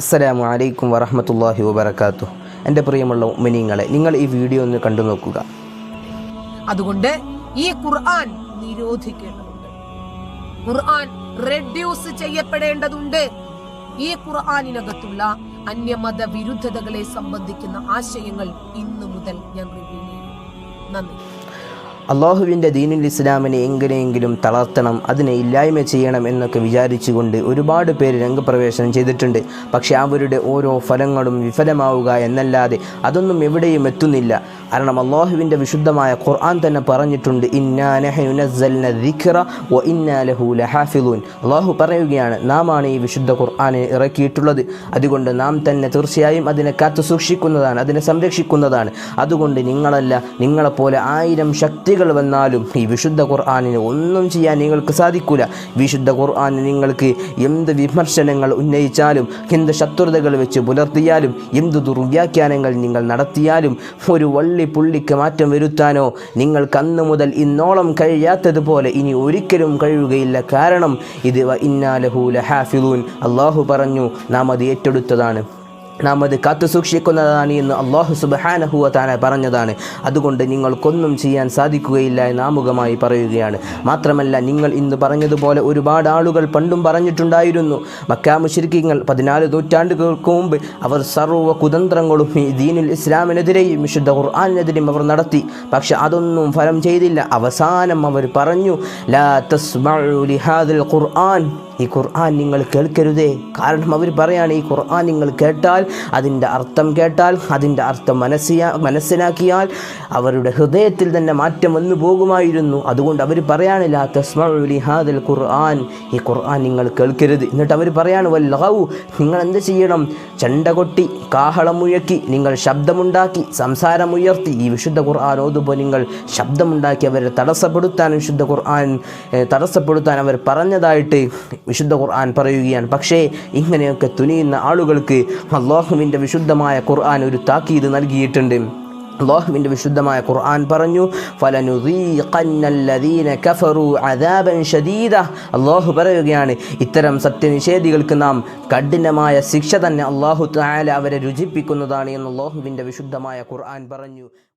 അസ്സലാമു അലൈക്കും വറഹമത്തല്ലാഹി വബർക്കാത്തു എന്റെ പ്രിയമുള്ള ഉമിനിങ്ങളെ നിങ്ങൾ ഈ വീഡിയോ ഒന്ന് കണ്ടു നോക്കുക. അതുകൊണ്ട് ഈ ഖുർആൻ നിരോധിക്കേണ്ടതുണ്ട്. ഖുർആൻ റെഡ്യൂസ് ചെയ്യപ്പെടേണ്ടതുണ്ട്. ഈ ഖുർആാനിനകത്തുള്ള അന്യമത വിരുദ്ധതകളെ സംബന്ധിക്കുന്ന ആശയങ്ങൾ ഇന്നു മുതൽ ഞാൻ റിവ്യൂ ചെയ്യും നന്ദി. അള്ളാഹുവിന്റെ ദീനുൽ ഇസ്ലാമിനെ എങ്ങനെയെങ്കിലും തളർത്തണം അതിനെ ഇല്ലായ്മ ചെയ്യണം എന്നൊക്കെ വിചാരിച്ചുകൊണ്ട് ഒരുപാട് പേര് രംഗപ്രവേശനം ചെയ്തിട്ടുണ്ട്. പക്ഷേ അവരുടെ ഓരോ ഫലങ്ങളും വിഫലമാവുക എന്നല്ലാതെ അതൊന്നും എവിടെയും എത്തുന്നില്ല. കാരണം അള്ളാഹുവിന്റെ വിശുദ്ധമായ ഖുർആൻ തന്നെ പറഞ്ഞിട്ടുണ്ട് അള്ളാഹു പറയുകയാണ് നാമാണ് ഈ വിശുദ്ധ ഖുർആാനെ ഇറക്കിയിട്ടുള്ളത്. അതുകൊണ്ട് നാം തന്നെ തീർച്ചയായും അതിനെ കാത്തു സൂക്ഷിക്കുന്നതാണ് അതിനെ സംരക്ഷിക്കുന്നതാണ്. അതുകൊണ്ട് നിങ്ങളല്ല നിങ്ങളെപ്പോലെ ആയിരം ശക്തികൾ വന്നാലും ഈ വിശുദ്ധ ഖുർആാനിന് ഒന്നും ചെയ്യാൻ നിങ്ങൾക്ക് സാധിക്കില്ല വിശുദ്ധ ഖുർആാനിന് നിങ്ങൾക്ക് എന്ത് വിമർശനങ്ങൾ ഉന്നയിച്ചാലും എന്ത് ശത്രുതകൾ വെച്ച് പുലർത്തിയാലും എന്ത് ദുർവ്യാഖ്യാനങ്ങൾ നിങ്ങൾ നടത്തിയാലും ഒരു വള്ളി പുള്ളിക്ക് മാറ്റം വരുത്താനോ നിങ്ങൾക്ക് അന്ന് മുതൽ ഇന്നോളം കഴിയാത്തതുപോലെ ഇനി ഒരിക്കലും കഴിയുകയില്ല. കാരണം ഇത് ഇന്നാലഹൂല ഹാഫിദൂൻ അള്ളാഹു പറഞ്ഞു നാം അത് ഏറ്റെടുത്തതാണ്. നാം അത് കാത്തു സൂക്ഷിക്കുന്നതാണ് എന്ന് അള്ളാഹു സുബഹാനഹുവ താന പറഞ്ഞതാണ്. അതുകൊണ്ട് നിങ്ങൾക്കൊന്നും ചെയ്യാൻ സാധിക്കുകയില്ല എന്ന് ആമുഖമായി പറയുകയാണ്. മാത്രമല്ല നിങ്ങൾ ഇന്ന് പറഞ്ഞതുപോലെ ഒരുപാട് ആളുകൾ പണ്ടും പറഞ്ഞിട്ടുണ്ടായിരുന്നു. മക്കാമുശരിക്കങ്ങൾ പതിനാല് നൂറ്റാണ്ടുകൾക്ക് മുമ്പ് അവർ സർവ കുതന്ത്രങ്ങളും ഈ ദീനുൽ ഇസ്ലാമിനെതിരെയും വിശുദ്ധ ഖുർആാനെതിരെയും അവർ നടത്തി. പക്ഷെ അതൊന്നും ഫലം ചെയ്തില്ല. അവസാനം അവർ പറഞ്ഞു ലാ ലിഹാദിൽ ഖുർആൻ. ഈ ഖുർആൻ നിങ്ങൾ കേൾക്കരുതേ. കാരണം അവർ പറയാണ് ഈ ഖുർആൻ നിങ്ങൾ കേട്ടാൽ അതിന്റെ അർത്ഥം കേട്ടാൽ അതിന്റെ അർത്ഥം മനസ്സിയാ മനസ്സിലാക്കിയാൽ അവരുടെ ഹൃദയത്തിൽ തന്നെ മാറ്റം വന്നു പോകുമായിരുന്നു. അതുകൊണ്ട് അവർ പറയാനില്ല ലാ ഹാദൽ ഖുർആൻ. ഈ ഖുർആൻ നിങ്ങൾ കേൾക്കരുത്. എന്നിട്ട് അവർ പറയാണ് വല്ലഹു നിങ്ങൾ എന്ത് ചെയ്യണം? ചണ്ട കൊട്ടി കാഹളം മുഴക്കി നിങ്ങൾ ശബ്ദമുണ്ടാക്കി സംസാരമുയർത്തി. ഈ വിശുദ്ധ ഖുർആൻ ഓതുമ്പോൾ നിങ്ങൾ ശബ്ദമുണ്ടാക്കി അവരെ തടസ്സപ്പെടുത്താൻ വിശുദ്ധ ഖുർആൻ തടസ്സപ്പെടുത്താൻ അവർ പറഞ്ഞതായിട്ട് വിശുദ്ധ ഖുർആൻ പറയുകയാണ്. പക്ഷേ ഇങ്ങനെയൊക്കെ തുനിയുന്ന ആളുകൾക്ക് അള്ളാഹുവിന്റെ വിശുദ്ധമായ ഖുർആൻ ഒരു താക്കീത് നൽകിയിട്ടുണ്ട്. അള്ളാഹുവിന്റെ വിശുദ്ധമായ ഖുർആൻ പറഞ്ഞു അള്ളാഹു പറയുകയാണ് ഇത്തരം സത്യനിഷേധികൾക്ക് നാം കഠിനമായ ശിക്ഷ തന്നെ അള്ളാഹു താല അവരെ രുചിപ്പിക്കുന്നതാണ് എന്ന് അള്ളാഹുവിന്റെ വിശുദ്ധമായ ഖുർആൻ പറഞ്ഞു.